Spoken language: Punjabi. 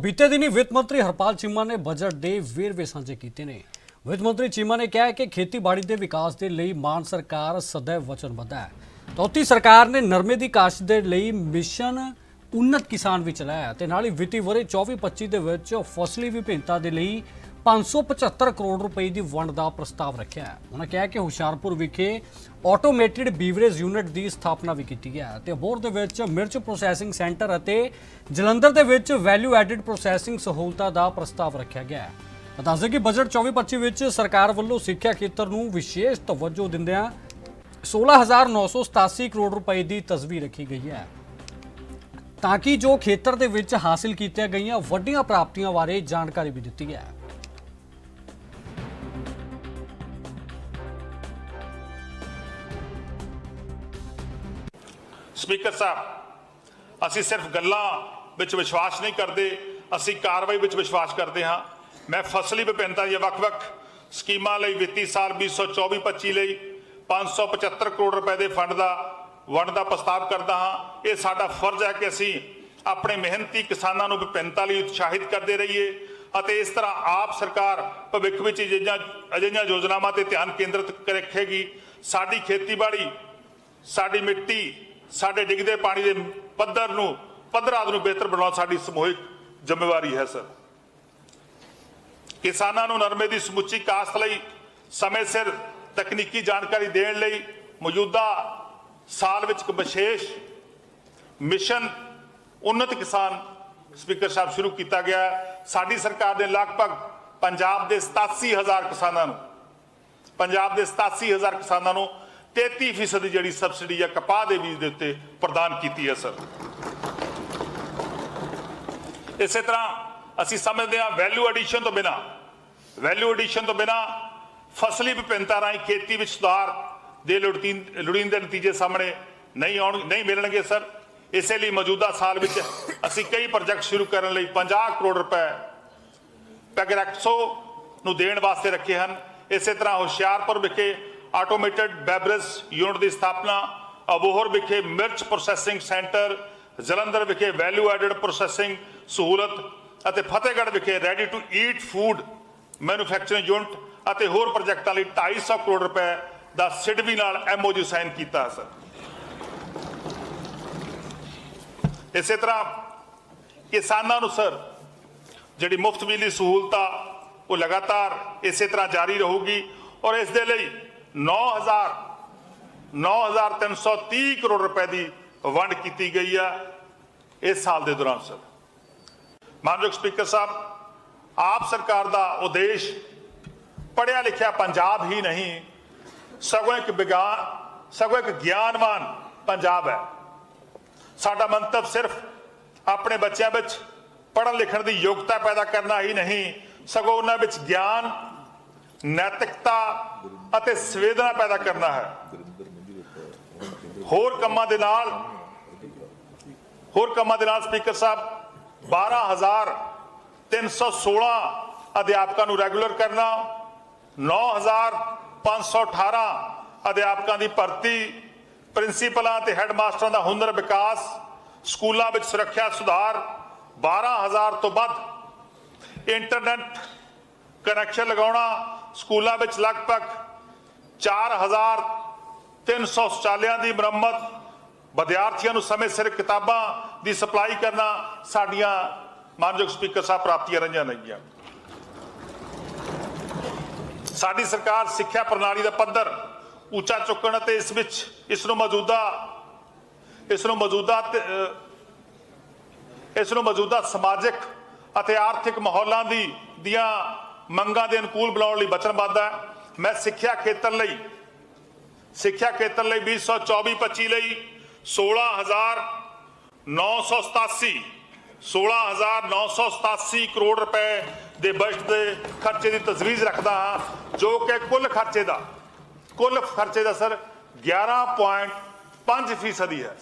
ਬੀਤੇ ਦਿਨੀ ਵਿੱਤ ਮੰਤਰੀ ਹਰਪਾਲ ਚੀਮਾ ਨੇ ਬਜਟ ਦੇ ਵੇਰਵੇ ਸਾਂਝੇ ਕੀਤੇ ਨੇ। ਵਿੱਤ ਮੰਤਰੀ ਚੀਮਾ ਨੇ ਕਿਹਾ ਕਿ ਖੇਤੀਬਾੜੀ ਦੇ ਵਿਕਾਸ ਦੇ ਲਈ ਮਾਨ ਸਰਕਾਰ ਸदैव ਵਚਨਬੱਧ ਹੈ। ਤੌਤੀ ਸਰਕਾਰ ਨੇ ਨਰਮੇ ਦੀ ਕਾਸ਼ਤ ਦੇ ਲਈ ਮਿਸ਼ਨ ਉन्नत ਕਿਸਾਨ ਵੀ ਚਲਾਇਆ ਤੇ ਨਾਲ ਹੀ ਵਿੱਤੀ ਵਰੇ 24-25 ਦੇ ਵਿੱਚ ਫਸਲੀ ਵਿਭਿੰਨਤਾ ਦੇ ਲਈ 575 ਕਰੋੜ ਰੁਪਏ ਦੀ ਵੰਡ ਦਾ ਪ੍ਰਸਤਾਵ ਰੱਖਿਆ ਹੈ। ਉਹਨਾਂ ਕਿਹਾ ਕਿ ਹੁਸ਼ਿਆਰਪੁਰ ਵਿਖੇ ਆਟੋਮੇਟਿਡ ਬੀਵਰੇਜ ਯੂਨਿਟ ਦੀ ਸਥਾਪਨਾ ਵੀ ਕੀਤੀ ਹੈ ਤੇ ਹੋਰ ਦੇ ਵਿੱਚ ਮਿਰਚ ਪ੍ਰੋਸੈਸਿੰਗ ਸੈਂਟਰ ਅਤੇ ਜਲੰਧਰ ਦੇ ਵਿੱਚ ਵੈਲਿਊ ਐਡਿਡ ਪ੍ਰੋਸੈਸਿੰਗ ਸਹੂਲਤਾਂ ਦਾ ਪ੍ਰਸਤਾਵ ਰੱਖਿਆ ਗਿਆ ਹੈ। ਤਾਂ ਦੱਸਦੇ ਕਿ ਬਜਟ 24-25 ਵਿੱਚ ਸਰਕਾਰ ਵੱਲੋਂ ਸਿੱਖਿਆ ਖੇਤਰ ਨੂੰ ਵਿਸ਼ੇਸ਼ ਤਵੱਜੋ ਦਿੰਦਿਆਂ 16987 ਕਰੋੜ ਰੁਪਏ ਦੀ ਤਸਵੀਰ ਰੱਖੀ ਗਈ ਹੈ। ਤਾਂ ਕਿ ਜੋ ਖੇਤਰ ਦੇ ਵਿੱਚ ਹਾਸਲ ਕੀਤੀਆਂ ਗਈਆਂ ਵੱਡੀਆਂ ਪ੍ਰਾਪਤੀਆਂ ਬਾਰੇ ਜਾਣਕਾਰੀ ਵੀ ਦਿੱਤੀ ਹੈ। ਸਪੀਕਰ ਸਾਹਿਬ, ਅਸੀਂ ਸਿਰਫ ਗੱਲਾਂ ਵਿੱਚ ਵਿਸ਼ਵਾਸ ਨਹੀਂ ਕਰਦੇ, ਅਸੀਂ ਕਾਰਵਾਈ ਵਿੱਚ ਵਿਸ਼ਵਾਸ ਕਰਦੇ ਹਾਂ। ਮੈਂ ਫਸਲੀ ਵਿਭਿੰਨਤਾ ਦੀਆਂ ਵੱਖ-ਵੱਖ ਸਕੀਮਾਂ ਲਈ ਵਿੱਤੀ ਸਾਲ 2024-25 ਲਈ 575 ਕਰੋੜ ਰੁਪਏ ਦੇ ਫੰਡ ਦਾ, ਵੰਡ ਦਾ ਪ੍ਰਸਤਾਵ ਕਰਦਾ ਹਾਂ। ਇਹ ਸਾਡਾ ਫਰਜ਼ ਹੈ ਕਿ ਅਸੀਂ ਆਪਣੇ ਮਿਹਨਤੀ ਕਿਸਾਨਾਂ ਨੂੰ ਵਿਭਿੰਨਤਾ ਲਈ ਉਤਸ਼ਾਹਿਤ ਕਰਦੇ ਰਹੀਏ ਅਤੇ ਇਸ ਤਰ੍ਹਾਂ ਆਪ ਸਰਕਾਰ ਭਵਿੱਖ ਵਿੱਚ ਅਜਿਹੀਆਂ ਅਜਿਹੀਆਂ ਯੋਜਨਾਵਾਂ ਤੇ ਧਿਆਨ ਕੇਂਦਰਿਤ ਰੱਖੇਗੀ। ਸਾਡੀ ਖੇਤੀਬਾੜੀ, ਸਾਡੀ ਮਿੱਟੀ ਸਾਡੇ ਡਿੱਗਦੇ ਪਾਣੀ ਦੇ ਪੱਧਰ ਨੂੰ, ਪੱਧਰਾਂ ਨੂੰ ਬਿਹਤਰ ਬਣਾਉਣਾ ਸਾਡੀ ਸਮੂਹਿਕ ਜ਼ਿੰਮੇਵਾਰੀ ਹੈ, ਸਰ ਕਿਸਾਨਾਂ ਨੂੰ ਨਰਮੇ ਦੀ ਸਮੁੱਚੀ ਕਾਸ਼ਤ ਲਈ ਸਮੇਂ ਸਿਰ ਤਕਨੀਕੀ ਜਾਣਕਾਰੀ ਦੇਣ ਲਈ ਮੌਜੂਦਾ ਸਾਲ ਵਿੱਚ ਇੱਕ ਵਿਸ਼ੇਸ਼ ਮਿਸ਼ਨ ਉન્નਤ ਕਿਸਾਨ ਸਪੀਕਰ ਸਾਹਿਬ ਸ਼ੁਰੂ ਕੀਤਾ ਗਿਆ ਹੈ। ਸਾਡੀ ਸਰਕਾਰ ਨੇ ਲਗਭਗ ਪੰਜਾਬ ਦੇ 87000 ਕਿਸਾਨਾਂ ਨੂੰ, ਪੰਜਾਬ ਦੇ 87000 ਕਿਸਾਨਾਂ ਨੂੰ 33% ਜਿਹੜੀ ਸਬਸਿਡੀ ਆ ਕਪਾਹ ਦੇ ਬੀਜ ਦੇ ਉੱਤੇ ਪ੍ਰਦਾਨ ਕੀਤੀ ਹੈ, ਸਰ। ਇਸੇ ਤਰ੍ਹਾਂ ਅਸੀਂ ਸਮਝਦੇ ਹਾਂ ਵੈਲਿਊ ਐਡੀਸ਼ਨ ਤੋਂ ਬਿਨਾ ਵੈਲਿਊ ਐਡੀਸ਼ਨ ਤੋਂ ਬਿਨਾ ਫਸਲੀ ਵਿਭਿੰਨਤਾ ਰਾਹੀਂ ਖੇਤੀ ਵਿੱਚ ਸੁਧਾਰ ਦੇ ਲੋੜੀਂਦੇ ਨਤੀਜੇ ਸਾਹਮਣੇ ਨਹੀਂ ਆਉਣ ਨਹੀਂ ਮਿਲਣਗੇ, ਸਰ। ਇਸੇ ਲਈ ਮੌਜੂਦਾ ਸਾਲ ਵਿੱਚ ਅਸੀਂ ਕਈ ਪ੍ਰੋਜੈਕਟ ਸ਼ੁਰੂ ਕਰਨ ਲਈ 50 ਕਰੋੜ ਰੁਪਏ ਪੈਗਰੈਕਸੋ ਨੂੰ ਦੇਣ ਵਾਸਤੇ ਰੱਖੇ ਹਨ। ਇਸੇ ਤਰ੍ਹਾਂ ਹੁਸ਼ਿਆਰਪੁਰ ਵਿਖੇ ਆਟੋਮੇਟਿਡ ਬੈਬਰੇਜ ਯੂਨਿਟ ਦੀ ਸਥਾਪਨਾ ਅਬੋਹਰ ਵਿਖੇ ਮਿਰਚ ਪ੍ਰੋਸੈਸਿੰਗ ਸੈਂਟਰ ਜਲੰਧਰ ਵਿਖੇ ਵੈਲਿਊ ਐਡਡ ਪ੍ਰੋਸੈਸਿੰਗ ਸਹੂਲਤ ਅਤੇ ਫਤਿਹਗੜ੍ਹ ਵਿਖੇ ready to eat food manufacturing unit ਅਤੇ ਹੋਰ ਪ੍ਰੋਜੈਕਟਾਂ ਲਈ 250 ਕਰੋੜ ਰੁਪਏ ਦਾ ਸਿਡਵੀ ਨਾਲ ਐਮਓਯੂ ਸਾਈਨ ਕੀਤਾ ਸਰ। ਇਸੇ ਤਰ੍ਹਾਂ ਕਿਸਾਨਾਂ ਨੂੰ ਸਰ, ਜਿਹੜੀ ਮੁਫਤ ਬਿਜਲੀ ਸਹੂਲਤ ਉਹ ਲਗਾਤਾਰ ਇਸੇ ਤਰ੍ਹਾਂ ਜਾਰੀ ਰਹੂਗੀ ਔਰ ਇਸ ਦੇ ਲਈ 9000 9330 ਕਰੋੜ ਰੁਪਏ ਦੀ ਵੰਡ ਕੀਤੀ ਗਈ ਆ ਇਸ ਸਾਲ ਦੇ ਦੌਰਾਨ, ਸਰ। ਮਾਨਯੋਗ ਸਪੀਕਰ ਸਾਹਿਬ, ਆਪ ਸਰਕਾਰ ਦਾ ਉਦੇਸ਼ ਪੜਿਆ ਲਿਖਿਆ ਪੰਜਾਬ ਹੀ ਨਹੀਂ, ਸਗੋਂ ਇੱਕ ਵਿਗਿਆਨ ਸਗੋਂ ਇੱਕ ਗਿਆਨਵਾਨ ਪੰਜਾਬ ਹੈ। ਸਾਡਾ ਮੰਤਵ ਸਿਰਫ ਆਪਣੇ ਬੱਚਿਆਂ ਵਿੱਚ ਪੜ੍ਹਨ ਲਿਖਣ ਦੀ ਯੋਗਤਾ ਪੈਦਾ ਕਰਨਾ ਹੀ ਨਹੀਂ, ਸਗੋਂ ਉਹਨਾਂ ਵਿੱਚ ਗਿਆਨ ਨੈਤਿਕਤਾ ਅਤੇ ਸੰਵੇਦਨਾ ਪੈਦਾ ਕਰਨਾ ਹੈ। ਹੋਰ ਕੰਮਾਂ ਦੇ ਨਾਲ, ਹੋਰ ਕੰਮਾਂ ਦੇ ਨਾਲ ਸਪੀਕਰ ਸਾਹਿਬ 12316 ਅਧਿਆਪਕਾਂ ਨੂੰ ਰੈਗੂਲਰ ਕਰਨਾ 9518 ਅਧਿਆਪਕਾਂ ਦੀ ਭਰਤੀ, ਪ੍ਰਿੰਸੀਪਲਾਂ ਤੇ ਹੈੱਡਮਾਸਟਰਾਂ ਦਾ ਹੁਨਰ ਵਿਕਾਸ, ਸਕੂਲਾਂ ਵਿੱਚ ਸੁਰੱਖਿਆ ਸੁਧਾਰ 12000 ਤੋਂ ਵੱਧ ਇੰਟਰਨੈਟ ਕਨੈਕਸ਼ਨ ਲਗਾਉਣਾ, ਸਕੂਲਾਂ ਵਿੱਚ ਲਗਭਗ 4300 ਸ਼ੌਚਾਲਿਆਂ ਦੀ ਮੁਰੰਮਤ, ਵਿਦਿਆਰਥੀਆਂ ਨੂੰ ਸਮੇਂ ਸਿਰ ਕਿਤਾਬਾਂ ਦੀ ਸਪਲਾਈ ਕਰਨਾ ਸਾਡੀਆਂ ਮਾਨਯੋਗ ਸਪੀਕਰ ਸਾਹਿਬ ਪ੍ਰਾਪਤੀਆਂ ਰਹੀਆਂ ਨੇਗੀਆਂ। ਸਾਡੀ ਸਰਕਾਰ ਸਿੱਖਿਆ ਪ੍ਰਣਾਲੀ ਦਾ ਪੱਧਰ ਉੱਚਾ ਚੁੱਕਣ ਅਤੇ ਇਸ ਵਿੱਚ ਇਸ ਨੂੰ ਮੌਜੂਦਾ ਇਸ ਨੂੰ ਮੌਜੂਦਾ ਇਸ ਨੂੰ ਮੌਜੂਦਾ ਸਮਾਜਿਕ ਅਤੇ ਆਰਥਿਕ ਮਾਹੌਲਾਂ ਦੀ, ਦੀਆਂ ਮੰਗਾਂ ਦੇ ਅਨੁਕੂਲ ਬਣਾਉਣ ਲਈ ਵਚਨਬੱਧ ਹੈ। ਮੈਂ ਸਿੱਖਿਆ ਖੇਤਰ ਲਈ, ਸਿੱਖਿਆ ਖੇਤਰ ਲਈ 2024-25 ਲਈ 16987 16987 ਕਰੋੜ ਰੁਪਏ ਦੇ ਬਜਟ ਦੇ ਖਰਚੇ ਦੀ ਤਜਵੀਜ਼ ਰੱਖਦਾ ਹਾਂ, ਜੋ ਕਿ ਕੁੱਲ ਖਰਚੇ ਦਾ, ਕੁੱਲ ਖਰਚੇ ਦਾ ਸਰ 11.5 ਫੀਸਦੀ ਹੈ।